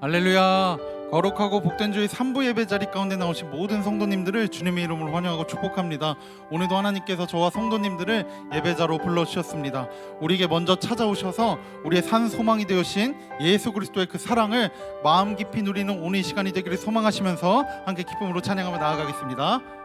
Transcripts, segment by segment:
할렐루야. 거룩하고 복된 주의 3부 예배 자리 가운데 나오신 모든 성도님들을 주님의 이름으로 환영하고 축복합니다. 오늘도 하나님께서 저와 성도님들을 예배자로 불러주셨습니다. 우리에게 먼저 찾아오셔서 우리의 산 소망이 되으신 예수 그리스도의 그 사랑을 마음 깊이 누리는 오늘 이 시간이 되기를 소망하시면서 함께 기쁨으로 찬양하며 나아가겠습니다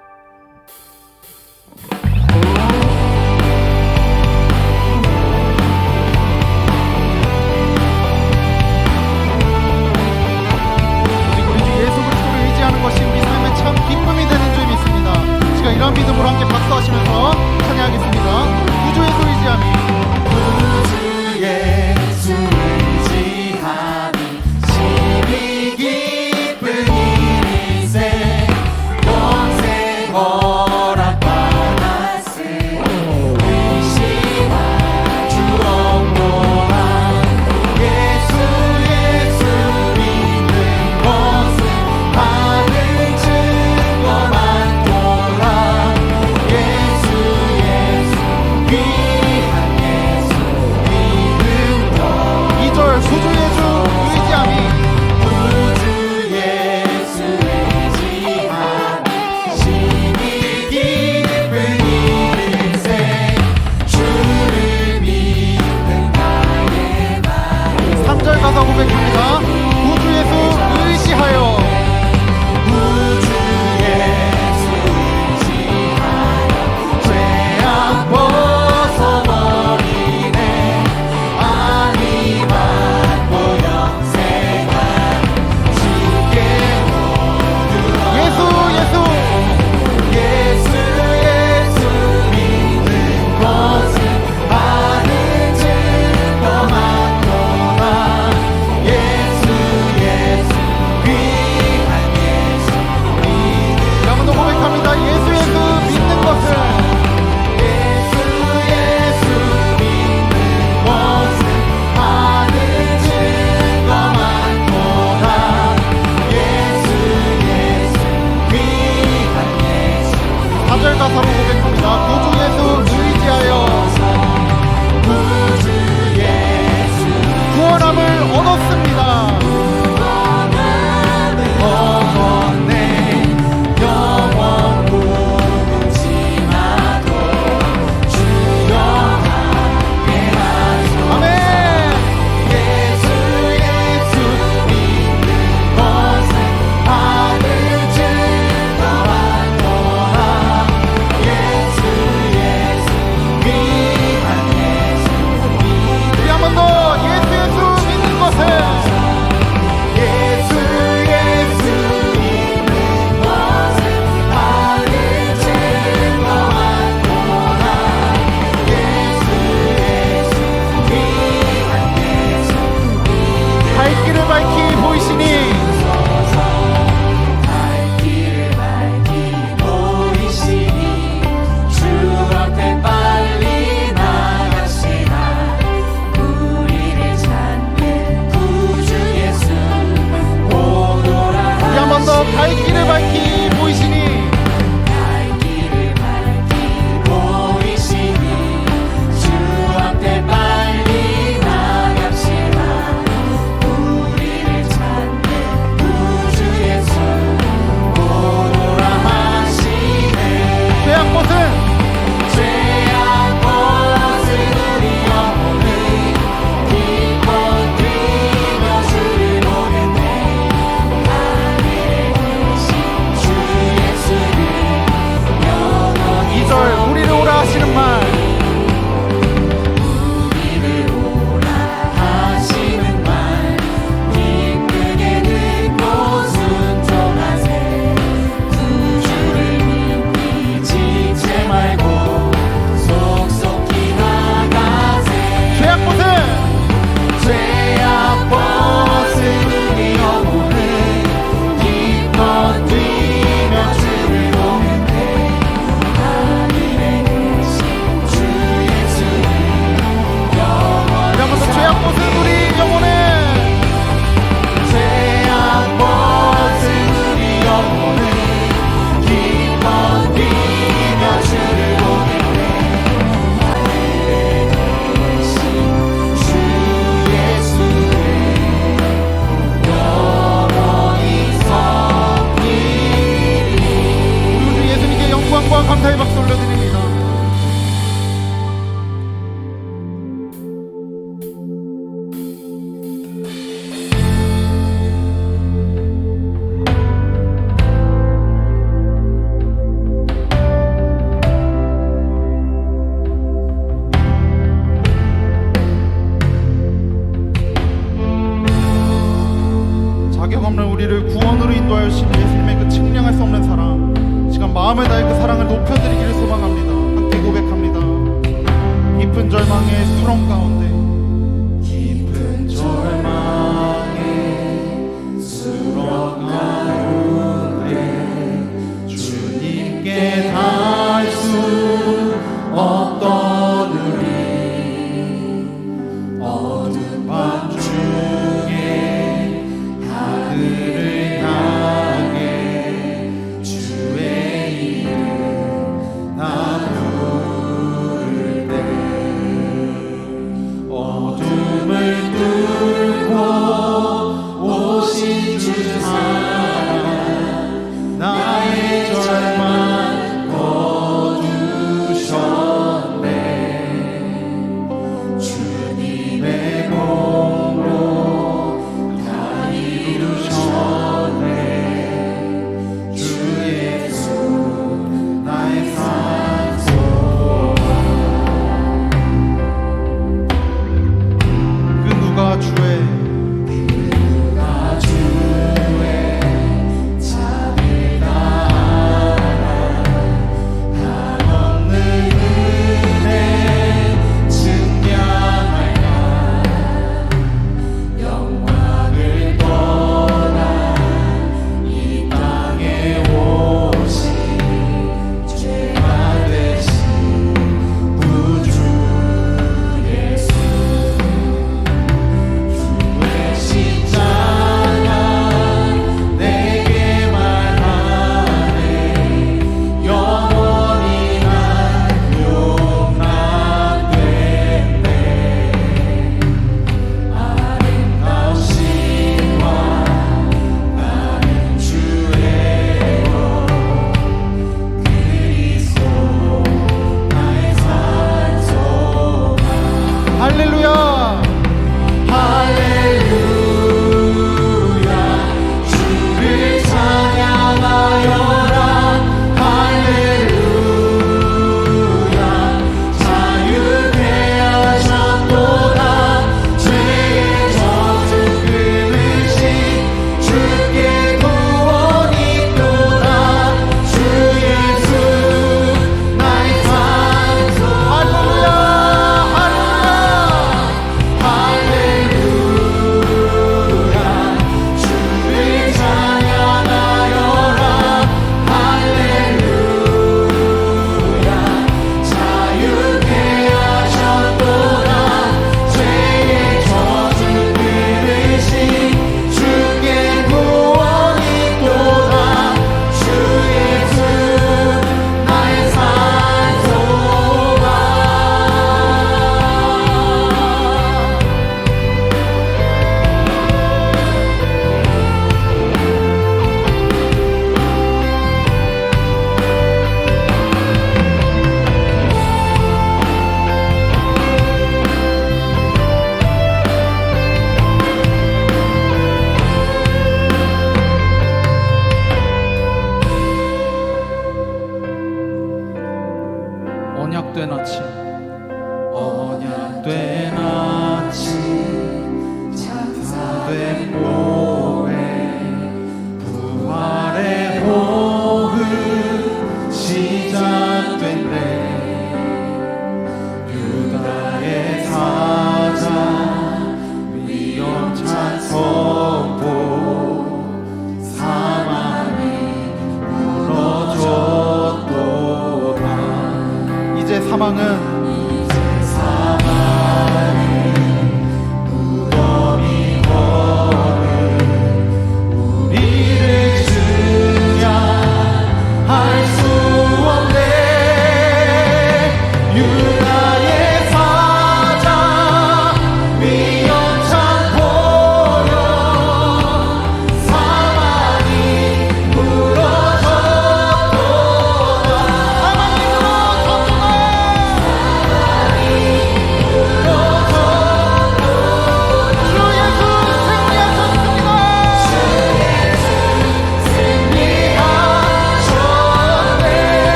자격 없는 우리를 구원으로 인도하여신 예수님의 그 측량할 수 없는 사랑 시간 마음에 닿을 그 사랑을 높여드리기를 소망합니다. 함께 고백합니다. 깊은 절망의 수렁 가운데